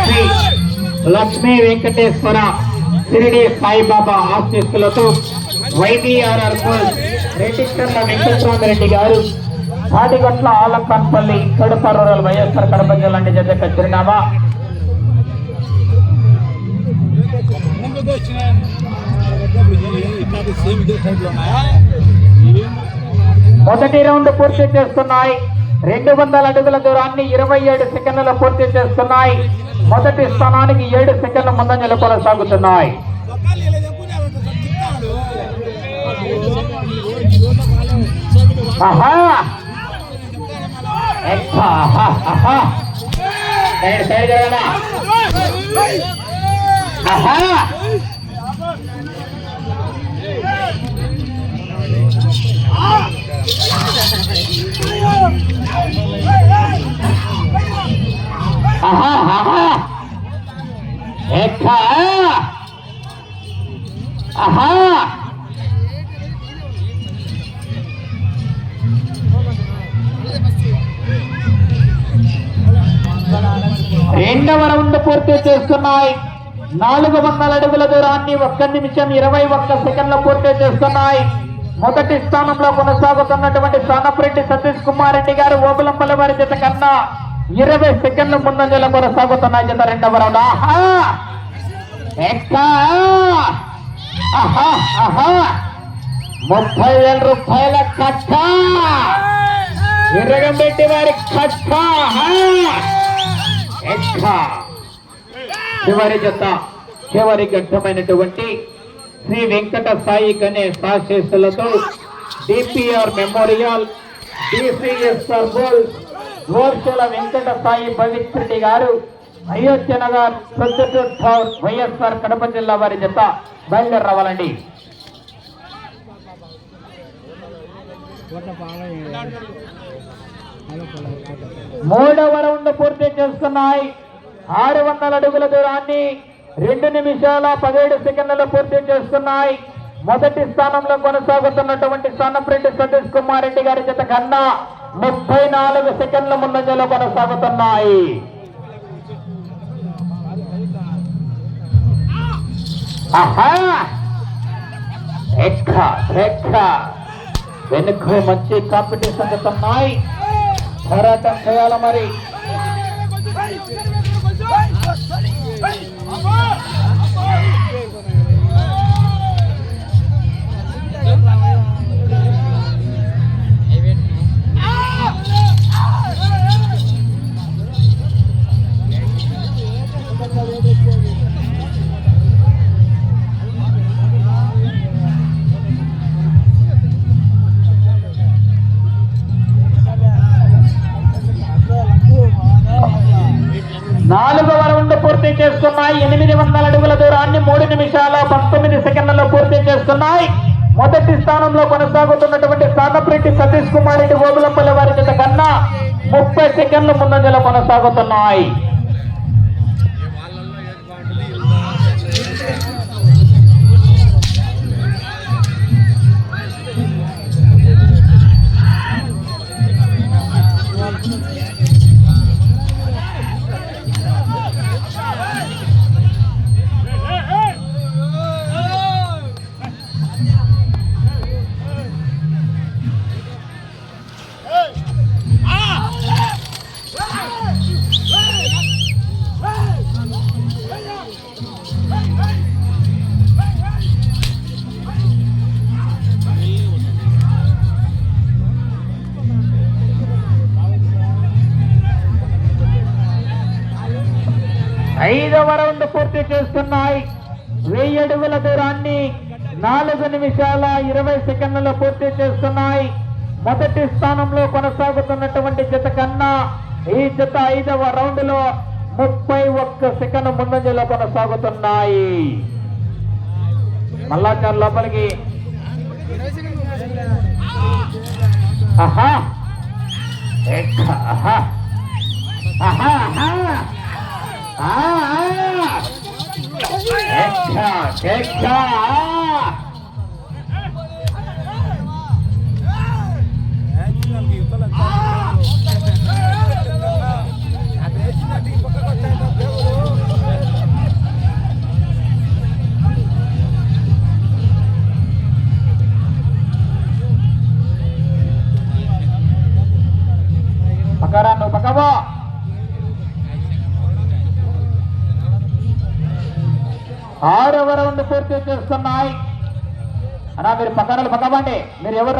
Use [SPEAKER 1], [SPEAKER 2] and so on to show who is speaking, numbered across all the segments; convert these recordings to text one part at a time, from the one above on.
[SPEAKER 1] శ్రీ లక్ష్మీ వెంకటేశ్వర షిరిడి సాయిబాబా ఆశీస్సులతో వైబీఆర్ఆర్ రెడ్డిక్కర్ల రెడ్డి గారు తాడిగట్ల ఆలకాన్పల్లి కడప రూరల్ వైఎస్ఆర్ కడప జిల్లా నిజ చిరునామా.
[SPEAKER 2] సేమ్ ఇదే టైప్లో ఉన్నాయా
[SPEAKER 1] మొదటి రౌండ్ పూర్తి చేస్తున్నాయి. రెండు వందల అడుగుల దూరాన్ని ఇరవై ఏడు సెకండ్ల పూర్తి చేస్తున్నాయి. మొదటి స్థానానికి ఏడు సెకండ్ల ముందంజలు కొనసాగుతున్నాయి. ఆహా! రెండవ రౌండ్ పూర్తి చేస్తున్నాయి. నాలుగు వందల అడుగుల దూరాన్ని ఒక్క నిమిషం ఇరవై ఒక్క సెకండ్ల పూర్తి చేస్తున్నాయి. మొదటి స్థానంలో కొనసాగుతున్నటువంటి సానపరెడ్డి సతీష్ కుమార్ రెడ్డి గారు ఓబులంపల్లి వారి జత కన్నా ఇరవై సెకండ్ల ముందంజలో కొనసాగుతున్నాయి జత రెండవ రౌండ్. ఆహా! ముప్పై వేల రూపాయల కట్ట! ఎర్రగంబెట్టి వారి కట్ట! చివరి జత చివరి ఘట్టమైనటువంటి శ్రీ వెంకట సాయి గణేష్ సాశేషులతో డిపిఆర్ మెమోరియల్ డిసిఎస్ఆర్ గోల్ గోర్షుల వెంకట సాయి పవిత్రుడి గారు అయోధ్య నగర్ ప్రొద్దుటూర్ వైఎస్ఆర్ కడప జిల్లా వారి జత బయలుదేరి రావాలండి మూడవ రౌండ్ పూర్తి చేస్తున్నాయి. ఆరు వందల అడుగుల దూరాన్ని రెండు నిమిషాల పదిహేడు సెకండ్లు పూర్తి చేస్తున్నాయి. మొదటి స్థానంలో కొనసాగుతున్నటువంటి సన్నప్రెడ్డి సతీష్ కుమార్ రెడ్డి గారి చేత కన్నా ముప్పై నాలుగు సెకండ్ల ముందంజలో కొనసాగుతున్నాయి. వెనుక మంచి కాంపిటీషన్ జరుగుతున్నాయి. పోరాటం చేయాలి మరి. చేస్తున్నాయి. మొదటి స్థానంలో కొనసాగుతున్నటువంటి సానప్రెడ్డి సతీష్ కుమార్ రెడ్డి ఓబులంపల్లి వారి కన్నా ముప్పై సెకండ్ల ముందంజలో కొనసాగుతున్నాయి. ఐదవ రౌండ్ పూర్తి చేస్తున్నాయి. వెయ్యి అడుగుల దూరాన్ని నాలుగు నిమిషాల ఇరవై సెకండ్లలో పూర్తి చేస్తున్నాయి. మొదటి స్థానంలో కొనసాగుతున్నటువంటి జత కన్నా ఈ జత ఐదవ రౌండ్లో ముప్పై ఒక్క సెకండ్ ముందంజలో కొనసాగుతున్నాయి. మల్లాచార్ లోపలికి. ఆహా! ఆహా! ఆహా! ఆహా ఆ, ఆ. ఎక్క, ఎక్క, ఆ.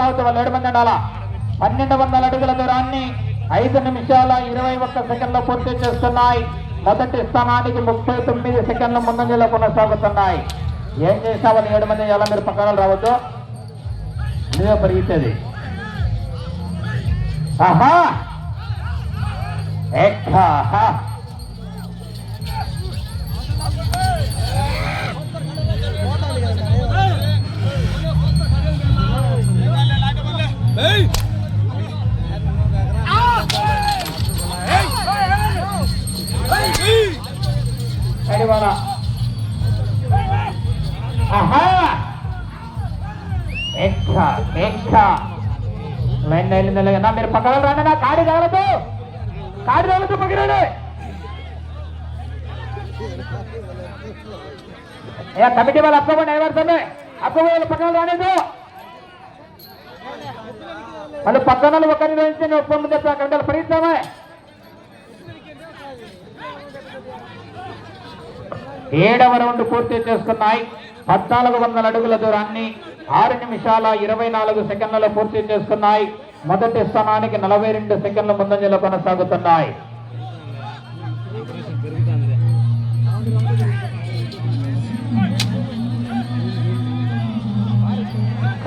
[SPEAKER 1] అమరావతి వాళ్ళు ఏడు మంది ఉండాలా? పన్నెండు వందల అడుగుల దూరాన్ని ఐదు నిమిషాల ఇరవై ఒక్క సెకండ్లు పూర్తి చేస్తున్నాయి. మొదటి స్థానానికి ముప్పై తొమ్మిది సెకండ్ల ముందంజలో కొనసాగుతున్నాయి. ఏం చేస్తామని ఏడు మంది ఎలా మీరు పక్కన రావద్దు. ఇదే పరిగెత్తేది. ఆహా! ఎక్కా లైన్ లైన్ నిలగన్నా మీరు పక్కన రాండి నా కాడి తగలదు కాడి తగలదు పక్కనండి ఏ కమిటీ వాళ్ళు అప్పకుండా ఎవరుతుంది అప్పకుండా వాళ్ళు పక్కన రాలేదు వాళ్ళు పక్కన వాళ్ళు ఒకరిని వేయించి నేను ఒప్పందం ఏడవ రౌండ్ పూర్తి చేసుకున్నాయి. పద్నాలుగు వందల అడుగుల దూరాన్ని ఆరు నిమిషాల ఇరవై నాలుగు సెకండ్లలో పూర్తి చేసుకున్నాయి. మొదటి స్థానానికి నలభై రెండు సెకండ్ల ముందంజలో కొనసాగుతున్నాయి.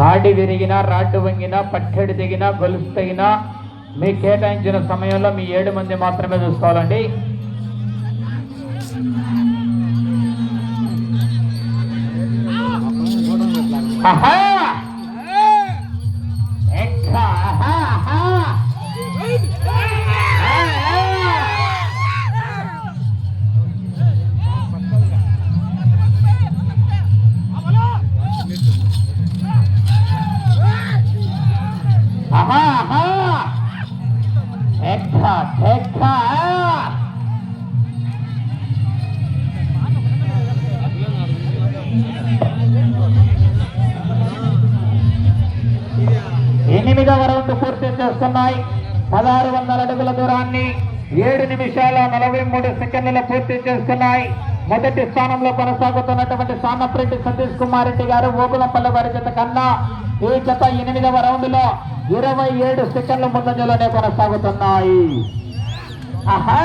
[SPEAKER 1] తాడి విరిగినా రాడ్డు వంగినా పట్టెడు దిగినా గొలుసు తెగినా మీ కేటాయించిన సమయంలో మీ ఏడు మంది మాత్రమే చూసుకోవాలండి. ఆహా చేస్తున్నాయి. పదహారు వందల అడుగుల దూరాన్ని ఏడు నిమిషాల నలభై మూడు సెకండ్లు పూర్తి చేసుకున్నాయి మొదటి స్థానంలో కొనసాగుతున్నటువంటి సామప్రెడ్డి సతీష్ కుమార్ రెడ్డి గారు ఓగులంపల్లి వారి జత కన్నా ఈ జత ఎనిమిదవ రౌండ్లో ఇరవై ఏడు సెకండ్ల ముందంజలోనే కొనసాగుతున్నాయి. ఆహా!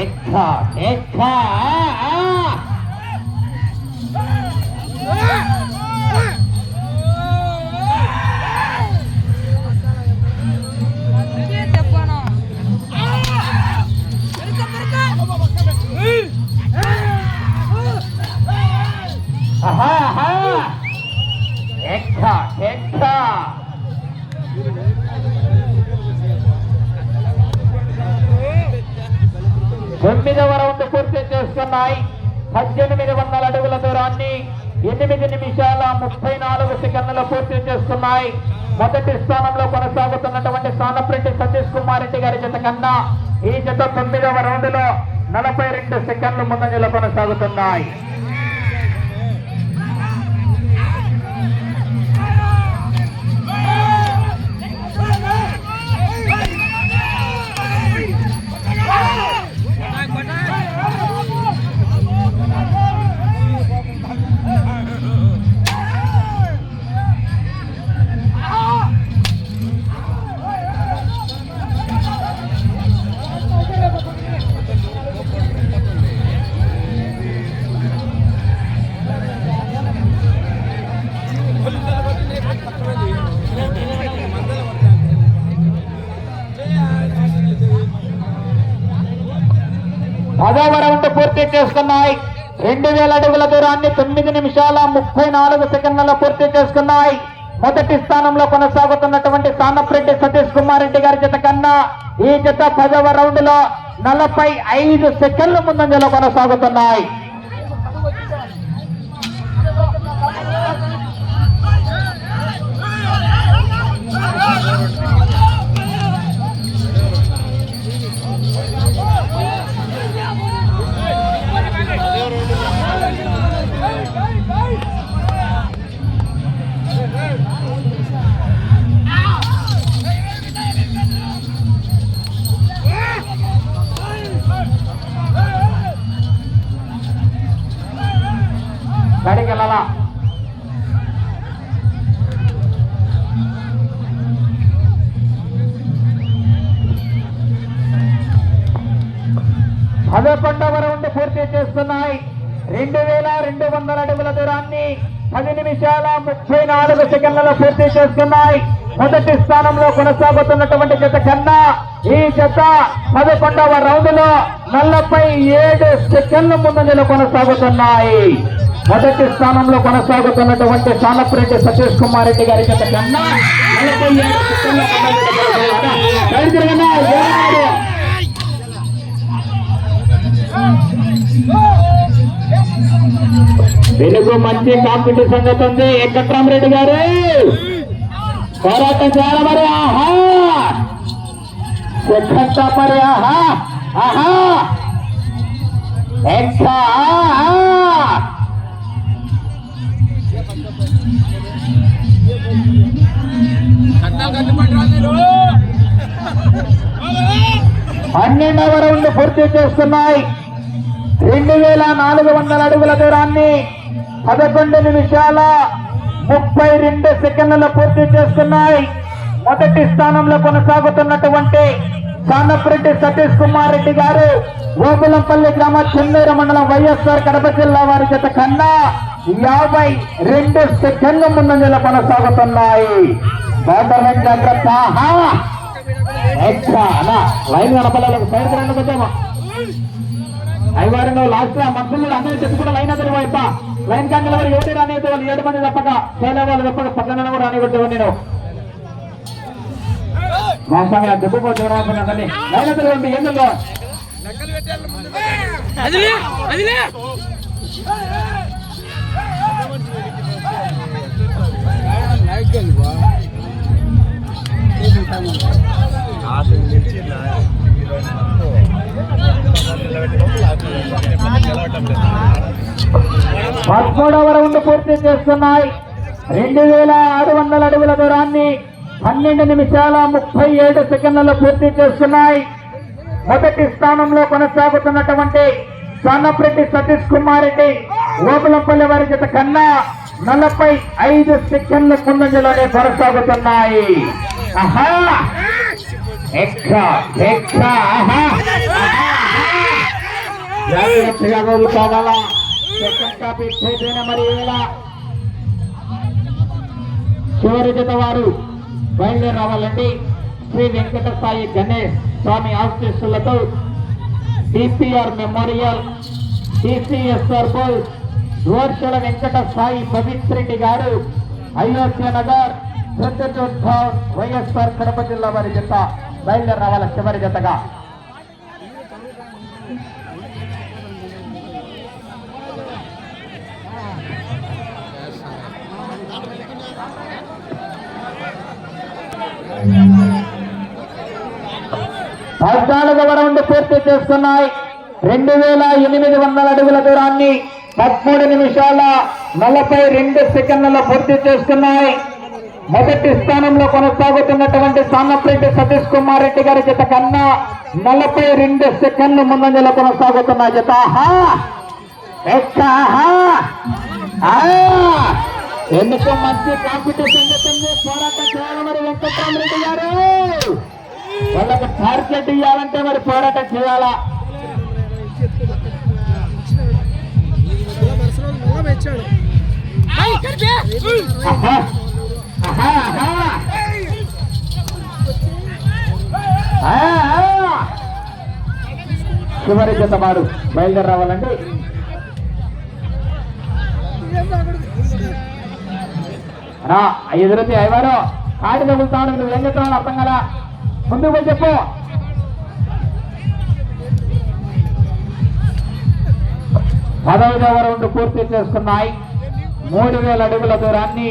[SPEAKER 1] ఎక్కా ఎక్కా! ఆహా తొమ్మిదవ రౌండ్ పూర్తి చేస్తున్నాయి. పద్దెనిమిది వందల అడుగుల దూరాన్ని ఎనిమిది నిమిషాల ముప్పై నాలుగు సెకండ్లు పూర్తి చేస్తున్నాయి. మొదటి స్థానంలో కొనసాగుతున్నటువంటి స్థానప్రెడ్డి సతీష్ కుమార్ రెడ్డి గారి జత కన్నా ఈ జత తొమ్మిదవ రౌండ్లో నలభై రెండు సెకండ్లు ముందంజలో కొనసాగుతున్నాయి. చేసుకున్నాయి రెండు వేల అడుగుల దూరాన్ని తొమ్మిది నిమిషాల ముప్పై నాలుగు సెకండ్లలో పూర్తి చేసుకున్నాయి. మొదటి స్థానంలో కొనసాగుతున్నటువంటి సానప్రెడ్డి సతీష్ కుమార్ రెడ్డి గారి జత కన్నా ఈ జత పదవ రౌండ్లో నలభై ఐదు సెకండ్ల ముందంజలో కొనసాగుతున్నాయి. రెండు వేల రెండు వందల అడుగుల దూరాన్ని పది నిమిషాల ముప్పై నాలుగు సెకండ్లలో పూర్తి చేస్తున్నాయి. మొదటి స్థానంలో కొనసాగుతున్నటువంటి జత కన్నా ఈ జత పదకొండవ రౌండ్లో నలభై ఏడు సెకండ్ల ముందంజలో కొనసాగుతున్నాయి. మొదటి స్థానంలో కొనసాగుతున్నటువంటి సానపురెడ్డి సతీష్ కుమార్ రెడ్డి గారి జత కన్నా నలభై ఏడు సెకండ్ల వెనుక మంచి కాంపిటీషన్ జరుగుతుంది వెంకట్రామరెడ్డి గారు? పోరాటం చేయాలి మరి? ఆహా! మరి? ఆహా! ఆహా! పన్నెండవ రౌండ్ పూర్తి చేస్తున్నాయి. రెండు వేల నాలుగు వందల అడుగుల దూరాన్ని పదకొండు నిమిషాల ముప్పై రెండు సెకండ్లలో పూర్తి చేస్తున్నాయి మొదటి స్థానంలో కొనసాగుతున్నటువంటి సానప్రెడ్డి సతీష్ కుమార్ రెడ్డి గారు గోకులంపల్లి గ్రామ చెన్నూరు మండలం వైఎస్ఆర్ కడప జిల్లా వారి చేత కన్నా యాభై రెండు సెకండ్ల ముందంజల కొనసాగుతున్నాయి జాగ్రత్త లైన్ కనపడలేదు. సైడ్ రెండు ఐవారంలో లాస్ట్ మంత్రులు అందరూ చెప్పుకున్న లైన్ అందరి వైపు లైన్ కానీ వారు ఏడు రానియదు వాళ్ళు ఏడు మంది తప్పక. చేయలే వాళ్ళు తప్పక పక్కన కూడా రానికొట్టేవాడు నేను. మాస్వామి ఆ దెబ్బ పోతే లైన్ అందరి ఉంది ఎందులో పదమూడవ రౌండ్ పూర్తి చేస్తున్నాయి. రెండు వేల ఆరు వందల అడుగుల దూరాన్ని పన్నెండు నిమిషాల ముప్పై ఏడు సెకండ్లలో పూర్తి చేస్తున్నాయి. మొదటి స్థానంలో కొనసాగుతున్నటువంటి సన్నప్రెడ్డి సతీష్ కుమార్ రెడ్డి ఓపులంపల్లి వారి జత కన్నా నలభై ఐదు సెకండ్ల ముందంజలోనే కొనసాగుతున్నాయి. ఆహా! ఎక్స్ట్రా ఎక్స్ట్రా ఆహా! జాగ్రత్తగా కావాలా సెకండ్ కాపీ చివరి జత వారు బయలుదేరి రావాలండి. శ్రీ వెంకట సాయి గణేష్ స్వామి ఆశీస్సులతో డిపిఆర్ మెమోరియల్ డిసిఎస్ఆర్ బోల్స్ రోడ్షల వెంకట సాయి పవిత్రెడ్డి గారు అయోధ్య నగర్ ప్రొద్దుటూర్ వైఎస్ఆర్ కడప జిల్లా వారి జత బయలుదేరి రావాల చివరి జతగా? పద్నాలుగవ రౌండ్ పూర్తి చేస్తున్నాయి రెండు వేల ఎనిమిది వందల అడుగుల దూరాన్ని పదమూడు నిమిషాల నలభై రెండు సెకండ్లలో పూర్తి చేస్తున్నాయి మొదటి స్థానంలో కొనసాగుతున్నటువంటి సానప్రెడ్డి సతీష్ కుమార్ రెడ్డి గారి జత కన్నా నలభై రెండు సెకండ్లు ముందంజలో కొనసాగుతున్న జత ఆహా! ఎక్క ఆ! ఎందుకు మంచి కాంపిటీషన్ జరుగుతుంది? పోరాటం చేయాలి మరి వెంకటరామరెడ్డి గారు. వాళ్ళకి టార్గెట్ ఇవ్వాలంటే మరి పోరాటం చేయాలా? చివరి జత వారు బయలుదేరి రావాలండి. రా ఎదురుతి అయ్యవారు ఆడి తగులుతాను నువ్వు ఏం చెప్తావు అర్థం కదా ముందుకు పోయి చెప్పు. పదహైదవ రౌండ్ పూర్తి చేసుకున్నాయి. మూడు వేల అడుగుల దూరాన్ని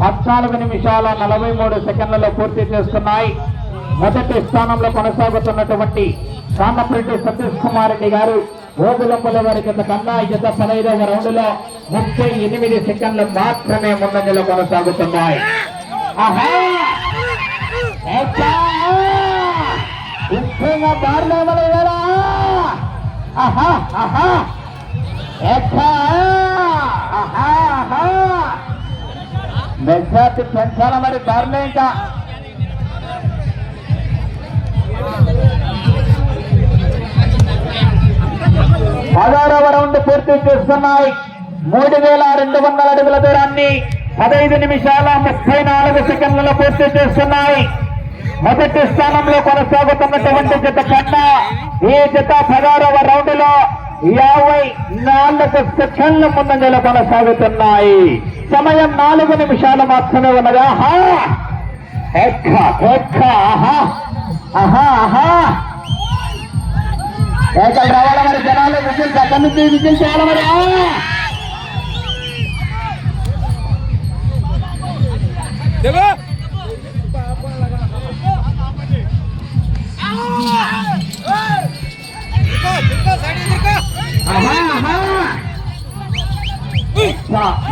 [SPEAKER 1] పద్నాలుగు నిమిషాల నలభై మూడు సెకండ్లలో పూర్తి చేసుకున్నాయి. మొదటి స్థానంలో కొనసాగుతున్నటువంటి కామప్రెడ్డి సతీష్ కుమార్ రెడ్డి గారు ఓగులంపల వారి జత కన్నా ఈ పదహైదవ రౌండ్లో ముప్పై ఎనిమిది సెకండ్లు మాత్రమే ముందంజలో కొనసాగుతున్నాయి. మెజార్టీ పెంచాల మరి బార్లే ఇంకా? పదహారవ రౌండ్ పూర్తి చేస్తున్నాయి. మూడు వేల రెండు వందల అడుగుల దూరాన్ని పదహైదు నిమిషాల ముప్పై నాలుగు సెకండ్లలో పూర్తి చేస్తున్నాయి. మొదటి స్థానంలో కొనసాగుతున్నటువంటి జత కన్నా ఈ జత పదహారవ రౌండ్లో యాభై నాలుగు సెకండ్ల ముందంజలో కొనసాగుతున్నాయి. సమయం నాలుగు నిమిషాలు మాత్రమే ఉన్నదా. ఆహా! ఆహా ఆహా! ఏకలు రావాలా మరి జనాలు? విజయం అక్కడి నుంచి? విజయం చేయాలి మరి?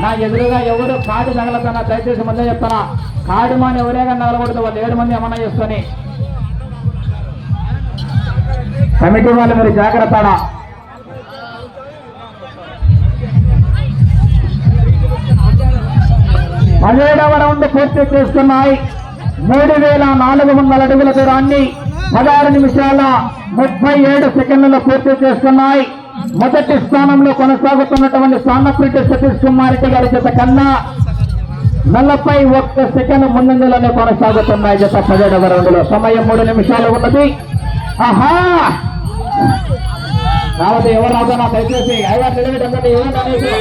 [SPEAKER 1] నా- ఎదురుగా ఎవరు కాడు నగలతానా దయచేసి ముందే చెప్తానా కాడు మాని ఎవరేగా నగలకూడదు వాళ్ళు ఏడు మంది ఏమన్నా చేసుకొని కమిటీ వాళ్ళు మీరు జాగ్రత్త పదిహేడవ రౌండ్ పూర్తి చేస్తున్నాయి. మూడు వేల నాలుగు వందల అడుగుల దూరాన్ని పదహారు నిమిషాల ముప్పై ఏడు సెకండ్లలో పూర్తి చేస్తున్నాయి. మొదటి స్థానంలో కొనసాగుతున్నటువంటి సాన్నప్రెడ్డి సతీష్ కుమార్ రెడ్డి గారి జత కన్నా నలభై ఒక్క సెకండ్ ముందంజలోనే కొనసాగుతున్నాయి జత పదిహేడవ రౌండ్లో. సమయం మూడు నిమిషాలు ఉన్నది. ఆహా! కాబట్టి ఎవరు రాబోనా దయచేసి ఐదు నిలబెట్టండి ఎవరు అనేది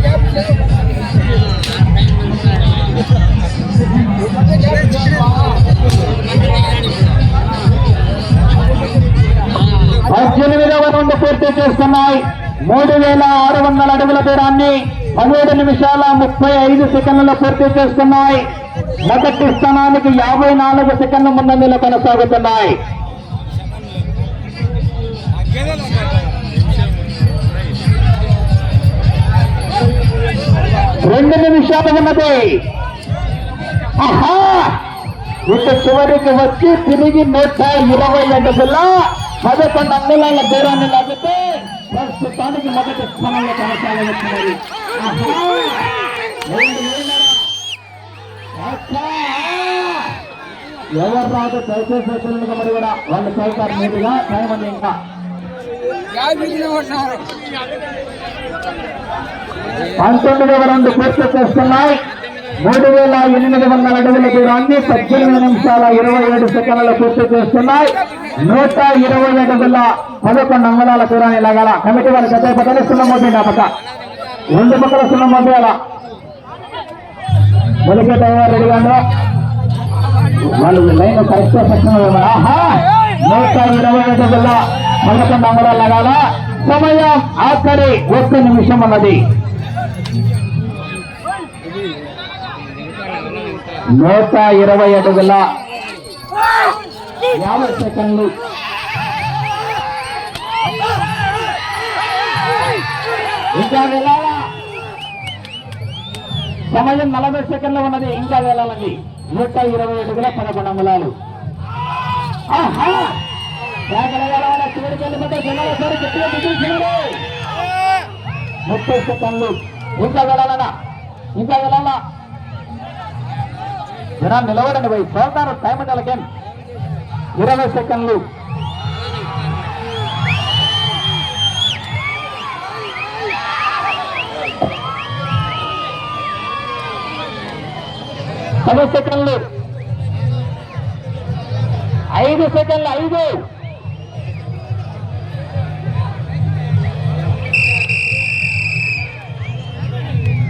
[SPEAKER 1] పార్లమెంట్ వేల ఆరు వందల అడుగుల దూరాన్ని పదిహేడు నిమిషాల ముప్పై ఐదు సెకండ్లలో పూర్తి చేస్తున్నాయి మొదటి స్థానానికి యాభై నాలుగు సెకండ్ల ముందంజలో కొనసాగుతున్నాయి. రెండు నిమిషాలు ఉన్నది. ఆహా! ఇక చివరికి వచ్చి తిరిగి నూట ఇరవై అడుగుల పదకొండు అంగుళాల దూరాన్ని లాగితే ప్రస్తుతానికి మొదటి స్థానంలో కొనసాగుతున్నది. ఎవరు రాదు? దయచేసి వచ్చేందుకు మరి కూడా. వాళ్ళు చదువుతారు మీదుగా టైం ఉంది ఇంకా. పంతొమ్మిదవ రెండు పూర్తి చేస్తున్నాయి. మూడు వేల ఎనిమిది వందల అడుగుల దూరాన్ని పద్దెనిమిది నిమిషాల ఇరవై ఏడు సెకండ్ల పూర్తి చేస్తున్నాయి. నూట ఇరవై అడుగుల పదకొండు అంగుళాల దూరాన్ని లాగాల కమిటీ వారి గత పక్కన సున్నం మోపి ఆ పక్క. రెండు పక్కల సున్నం మోపేయాల మొదటి రెడీగాను వాళ్ళు లైన్ కరెక్ట్ సెక్షన్ ఆహా! నూట ఇరవై అడుగుల పదకొండు అంగుళాలు లాగాల. సమయం ఆఖరి ఒక్క నిమిషం అన్నది నూట ఇరవై అడుగుల యాభై సెకండ్లు. ఇంకా వెళ్ళాలా? సమయం నలభై సెకండ్లు ఉన్నది. ఇంకా వెళ్ళాలండి. నూట ఇరవై అడుగుల పదకొండు అంగుళాలు. ముప్పై సెకండ్లు. ఇంకా వెళ్ళాలన్నా. ఇంకా వెళ్ళాలా? జనాలు నిలవడండి పోయి చూడతారు టైం ఉండాలకేం ఇరవై సెకండ్లు. పది సెకండ్లు. ఐదు సెకండ్లు ఐదు.